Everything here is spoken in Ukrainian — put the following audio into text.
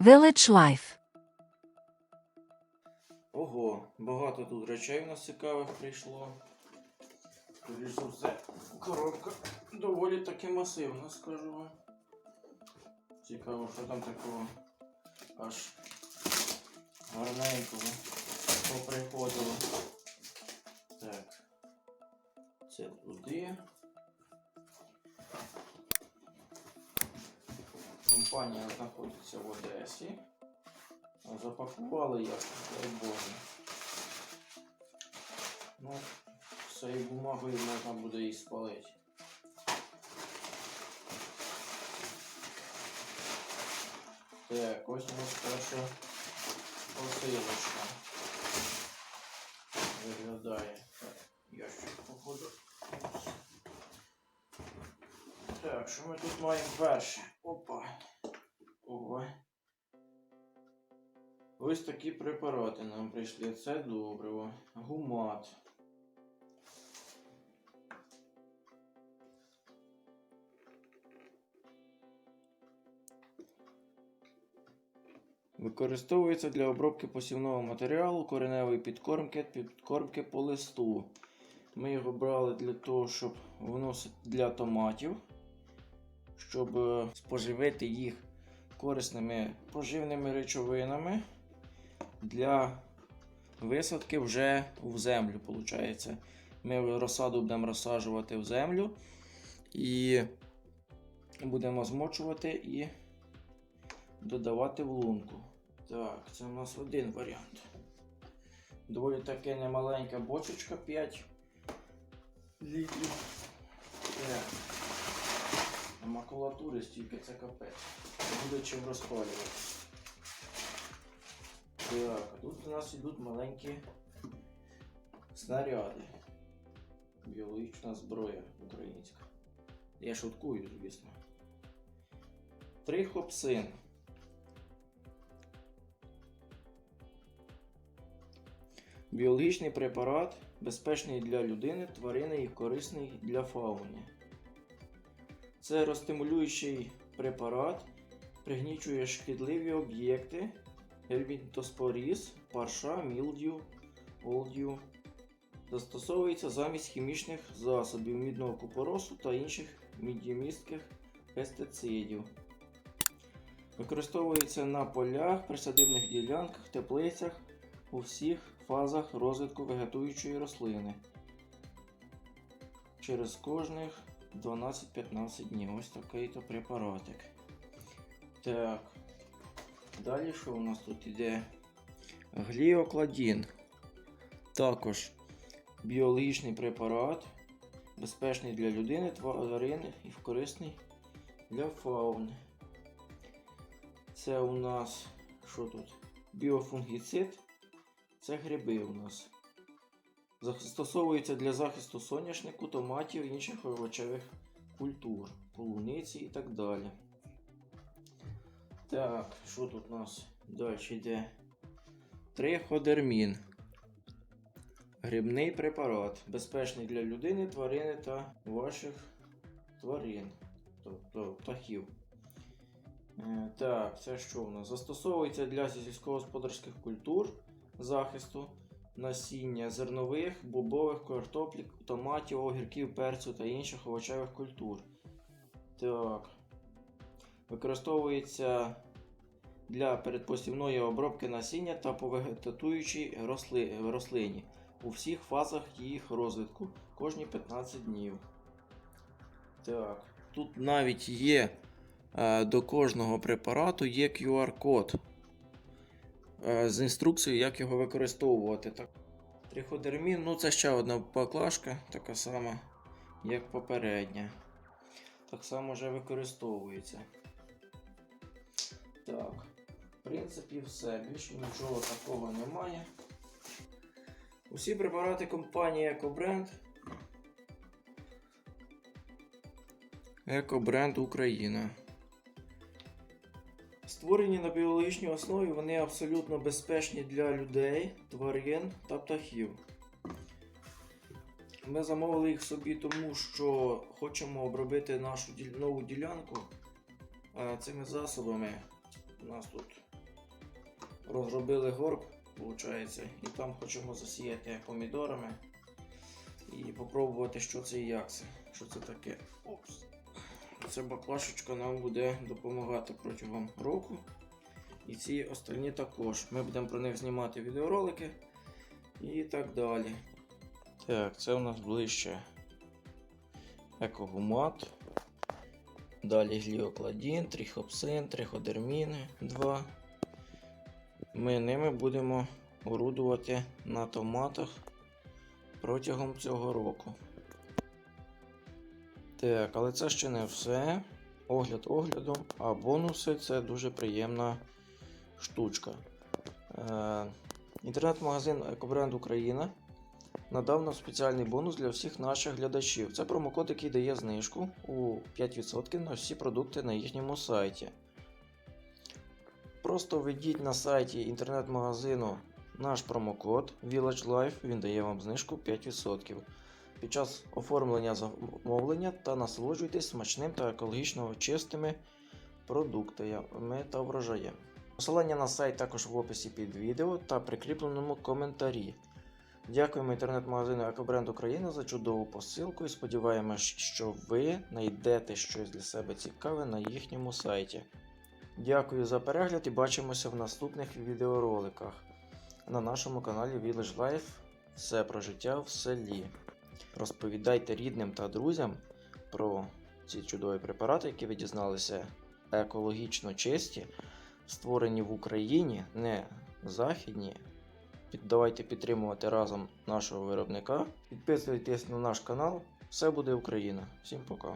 Village Life. Ого, багато тут речей у нас цікавих прийшло. Скоріш за все, коробка доволі таки масивна, скажу вам. Цікаво, що там такого аж гарненького поприходило. Так. Це туди. Компанія знаходиться в Одесі. Запакували як, дай Боже. Ну, з цією бумагою можна буде і спалити. Так, ось у нас перша посилочка. Виглядає. Так, ящик походу. Так, що ми тут маємо перше? Опа. Ого. Ось такі препарати нам прийшли. Це добриво. Гумат. Використовується для обробки посівного матеріалу, кореневої підкормки, підкормки по листу. Ми його брали для того, щоб вносити для томатів, щоб е, споживити їх корисними поживними речовинами для висадки вже в землю. Виходить. Ми розсаду будемо розсаджувати в землю і будемо змочувати і додавати в лунку. Так, це у нас один варіант. Доволі таки немаленька бочечка 5 літрів. Так. Макулатури стільки це капець. Буде чим розпалювати. Так, тут у нас йдуть маленькі снаряди. Біологічна зброя українська. Я шуткую, звісно. Трихопсин. Біологічний препарат, безпечний для людини, тварини і корисний для фауни. Це розстимулюючий препарат, пригнічує шкідливі об'єкти, гельмінтоспоріз, парша, мілдю, олдю. Застосовується замість хімічних засобів мідного купоросу та інших мідімістких пестицидів. Використовується на полях, присадибних ділянках, теплицях у всіх фазах розвитку вегетуючої рослини. Через кожних 12-15 днів. Ось такий то препаратик. Так. Далі що у нас тут іде? Гліокладін. Також біологічний препарат, безпечний для людини, тварин і корисний для фауни. Це у нас що тут? Біофунгіцид. Це гриби у нас. Застосовується для захисту соняшнику, томатів і інших овочевих культур, полуниці і так далі. Так, що тут у нас далі йде? Триходермін. Грибний препарат. Безпечний для людини, тварини та ваших тварин, тобто птахів. Е, Так, це що у нас? Застосовується для сільськогосподарських культур захисту насіння зернових, бобових, картоплі, томатів, огірків, перцю та інших овочевих культур. Так. Використовується для передпосівної обробки насіння та по вегетатуючій рослині у всіх фазах їх розвитку кожні 15 днів. Так. Тут навіть є е, до кожного препарату є QR-код е, з інструкцією, як його використовувати. Триходермін, ну це ще одна баклажка, така сама, як попередня. Так само вже використовується. Так, в принципі, все. Більше нічого такого немає. Усі препарати компанії EcoBrand. EcoBrand Україна. Створені на біологічній основі, вони абсолютно безпечні для людей, тварин та птахів. Ми замовили їх собі тому, що хочемо обробити нашу нову ділянку е, цими засобами. У нас тут розробили горб, виходить, і там хочемо засіяти помідорами і попробувати, що це і як це. Що це таке. Опс. Ця баклашечка нам буде допомагати протягом року. І ці остальні також. Ми будемо про них знімати відеоролики і так далі. Так, це у нас ближче екогумат. Далі гліокладін, трихопсин, триходерміни 2. Ми ними будемо орудувати на томатах протягом цього року. Так, але це ще не все. Огляд оглядом, а бонуси це дуже приємна штучка. Е, Інтернет-магазин Екобренд Україна надав нам спеціальний бонус для всіх наших глядачів. Це промокод, який дає знижку у 5% на всі продукти на їхньому сайті. Просто введіть на сайті інтернет-магазину наш промокод Village Life, він дає вам знижку 5% під час оформлення замовлення та насолоджуйтесь смачним та екологічно чистими продуктами та врожаєм. Посилання на сайт також в описі під відео та прикріпленому коментарі. Дякуємо інтернет-магазину Екобренд України за чудову посилку і сподіваємось, що ви знайдете щось для себе цікаве на їхньому сайті. Дякую за перегляд і бачимося в наступних відеороликах на нашому каналі Village Life. Все про життя в селі. Розповідайте рідним та друзям про ці чудові препарати, які ви дізналися екологічно чисті, створені в Україні, не західні. Давайте підтримувати разом нашого виробника. Підписуйтесь на наш канал. Все буде Україна. Всім пока.